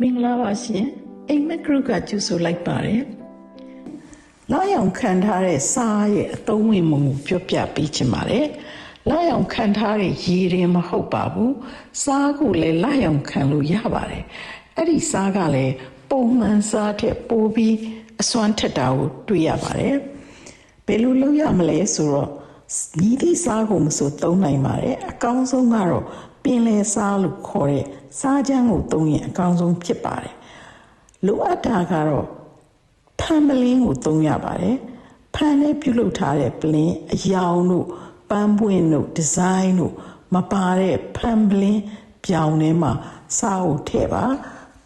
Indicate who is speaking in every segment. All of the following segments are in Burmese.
Speaker 1: မင်္ဂလာပါရှင်အိမ်မက်ဂရုကကျူဆိုလိုက်ပါတယ်လာရောက်ခံထားတဲ့စားရဲ့အသုံးဝင်မှုကိုပြောပြပေးချင်ပါတယ်လာရောက်ခံထားတဲ့ရည်ရင်မဟုတ်ပါဘူးစားကိုလည်းလာရောက်ခံလို့ရပါတယ်အဲ့ဒီစားကလည်းပုံမှန်စားတဲ့ပိုပြီးအစွမ်းထက်တာကိုတွေ့ရပါတယ်ဘယ်လိုလုပ်ရမလဲဆိုတော့ဤသည့်စားကိုမဆိုသုံးနိုင်ပါတယ်အကောင်းဆုံးကတော့ ပင်လယ်စားလို့ခေါ်တဲ့စားချမ်းကိုသုံးရင်အကောင်းဆုံးဖြစ်ပါတယ်လိုအပ်တာကတော့ဖန်ပလင်းကိုသုံးရပါတယ်ဖန်နဲ့ပြုလုပ်ထားတဲ့ပလင်းအယောင်တို့ပန်းပွင့်တို့ဒီဇိုင်းတို့မပါတဲ့ဖန်ပလင်းပြောင်ထဲမှာစားကိုထည့်ပါ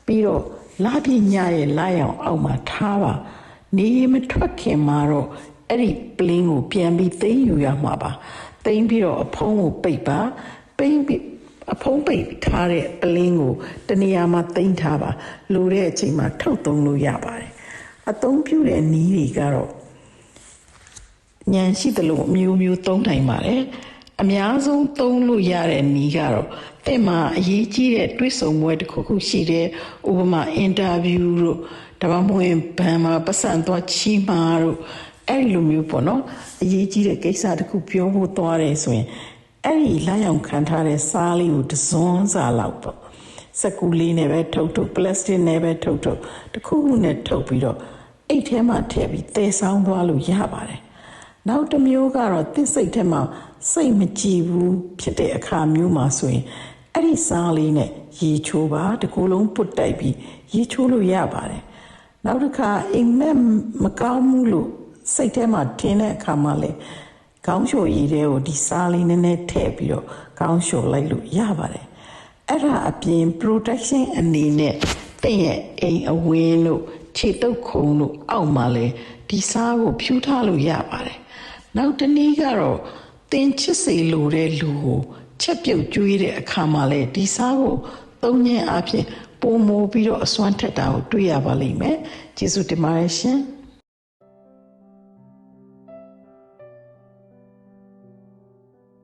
Speaker 1: ပြီးတော့လာပြညရဲ့လာရောင်အောက်မှာထားပါနေမထွက်ခင်မှာတော့အဲ့ဒီပလင်းကိုပြန်ပြီးသိမ်းယူရမှာပါသိမ်းပြီးတော့အဖုံးကိုပိတ်ပါပိတ်ပြီး အဖုံးပိတ်ထားတဲ့ပလင်းကိုတနေရာမှာသိမ်းထားပါလိုတဲ့အချိန်မှာထုတ်သုံးလို့ရပါတယ်အသုံးပြုတဲ့နည်းတွေကတော့ညံရှိသလိုအမျိုးမျိုးသုံးနိုင်ပါတယ်အများဆုံးသုံးလို့ရတဲ့နည်းကတော့တဲ့မှာအရေးကြီးတဲ့တွေးဆုံပွဲတစ်ခုခုရှိတယ်ဥပမာအင်တာဗျူးတို့ဒါမှမဟုတ်ဘန်မှာပတ်စံသွားချီးမှာတို့အဲ့လိုမျိုးပေါ့နော်အရေးကြီးတဲ့ကိစ္စတစ်ခုပြောဖို့သွားတယ်ဆိုရင် အဲ့ဒီလာရောက်ခံထားတဲ့စားလေးကိုတစွန်းစာလောက်ပေါ့စကူလေးနဲ့ပဲထုတ်ထုတ်ပလတ်စတစ်နဲ့ပဲထုတ်ထုတ်တစ်ခုခုနဲ့ထုတ်ပြီးတော့အိတ်ထဲမှာထည့်ပြီးတည်ဆောင်သွားလို့ရပါတယ်နောက်တစ်မျိုးကတော့တစ်စိတ်ထဲမှာစိတ်မကြည်ဘူးဖြစ်တဲ့အခါမျိုးမှာဆိုရင်အဲ့ဒီစားလေးနဲ့ရေချိုးပါတကူလုံးပုတ်တိုက်ပြီးရေချိုးလို့ရပါတယ်နောက်တစ်ခါအိမ်မက်မကောင်းဘူးလို့စိတ်ထဲမှာထင်တဲ့အခါမှာလေ ခေါင်းလျှိုရည်တွေကိုဒီစားလေးနည်းနည်းထည့်ပြီးတော့ခေါင်းလျှိုလိုက်လို့ရပါတယ်အဲ့ဒါအပြင် protection အနေနဲ့တင့်ရဲ့အိမ်အဝင်းတို့ခြေတုပ်ခုံတို့အောက်မှာလဲဒီစားကိုဖြူထားလို့ရပါတယ်နောက်တစ်နည်းကတော့တင်ချစ်စေလိုတဲ့လူကိုချက်ပြုတ်ကျွေးတဲ့အခါမှာလဲဒီစားကိုသုံးညအဖြစ်ပုံမိုးပြီးတော့အစွမ်းထက်တာကိုတွေ့ရပါလိမ့်မယ်ကျေးဇူးတင်ပါတယ်ရှင်